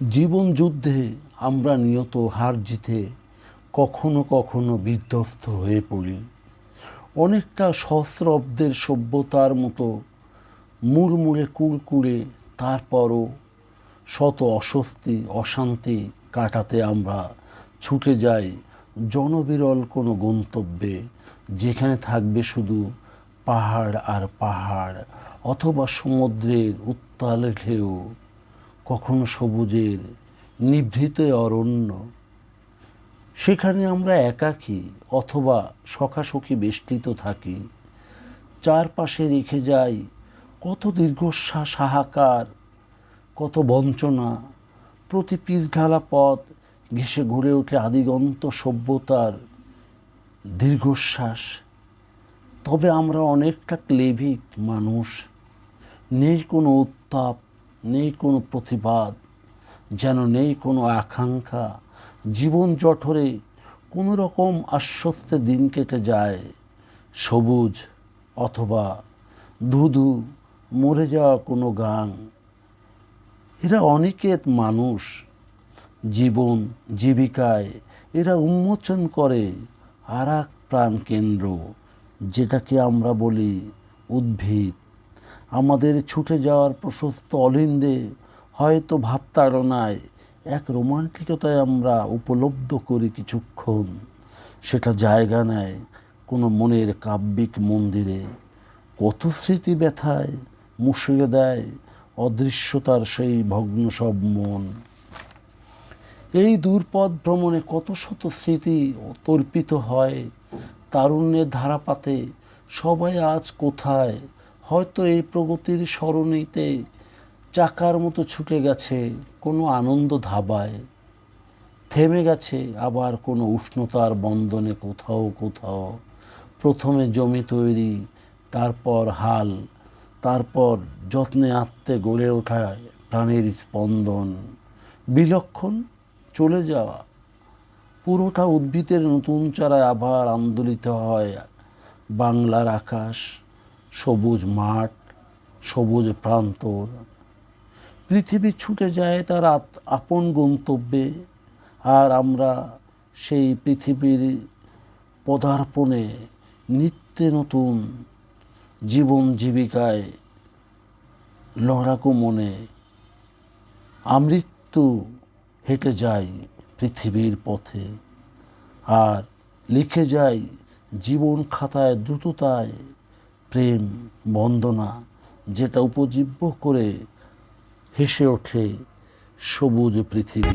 জীবন যুদ্ধে আমরা নিয়ত হার জিতে কখনো কখনো বিধ্বস্ত হয়ে পড়ি। অনেকটা সহস্রাব্দের সভ্যতার মতো মুড়মুড়ে কুড়কুড়ে তারপরও শত অস্বস্তি, অশান্তি কাটাতে আমরা ছুটে যাই জনবিরল কোনো গন্তব্যে, যেখানে থাকবে শুধু পাহাড় আর পাহাড় অথবা সমুদ্রের উত্তাল ঢেউ। কখনো সবুজের, নিভৃত অরণ্য। সেখানে আমরা একাকী অথবা সখাসখি বেষ্টিত থাকি। চারপাশে রেখে যাই কত দীর্ঘশ্বাস হাহাকার, কত বঞ্চনা, প্রতি পিচঢালা পথ ঘেসে ঘুরে ওঠে আদিগন্ত সভ্যতার দীর্ঘশ্বাস। তবে আমরা অনেকটা ক্লেভিক মানুষ, নেই কোনো উত্তাপ নেই কোনো প্রতিবাদ, যেন নেই কোনো আকাঙ্ক্ষা। জীবন জঠরে কোনো রকম আশ্বস্তে দিন কেটে যায়, সবুজ অথবা ধুধু মরে যাওয়া কোনো গান। এরা অনিকেত মানুষ, জীবন জীবিকায় এরা উন্মোচন করে আর এক প্রাণকেন্দ্র, যেটাকে আমরা বলি উদ্ভিদ। আমাদের ছুটে যাওয়ার প্রশস্ত অলিন্দে হয়তো ভাবতাড়নায় এক রোমান্টিকতায় আমরা উপলব্ধ করি কিছুক্ষণ। সেটা জায়গা নেয় কোনো মনের কাব্যিক মন্দিরে। কত স্মৃতি ব্যথায় মুশড়ে দেয় অদৃশ্যতার সেই ভগ্ন সব মন। এই দূরপথ ভ্রমণে কত শত স্মৃতি তর্পিত হয়, তারুণ্যের ধারাপাতে সবাই আজ কোথায় হয়তো এই প্রগতির সরণিতে চাকার মতো ছুটে গেছে কোনো আনন্দ ধাবায়। থেমে গেছে আবার কোনো উষ্ণতার বন্ধনে কোথাও কোথাও। প্রথমে জমি তৈরি, তারপর হাল, তারপর যত্নে আত্মে গড়ে ওঠায় প্রাণের স্পন্দন। বিলক্ষণ চলে যাওয়া। পুরোটা উদ্ভিদের নতুন চারায় আবার আন্দোলিত হয় বাংলার আকাশ। সবুজ মাঠ, সবুজ প্রান্তর। পৃথিবী ছুটে যায় তার আপন গন্তব্যে, আর আমরা সেই পৃথিবীর পদার্পণে নিত্য নতুন জীবন জীবিকায় লড়াকু মনে আমৃত্যু হেঁটে যাই পৃথিবীর পথে, আর লিখে যাই জীবন খাতায় দ্রুততায় প্রেম বন্দনা যেটা উপজীব্য করে হেসে ওঠে সবুজ পৃথিবী।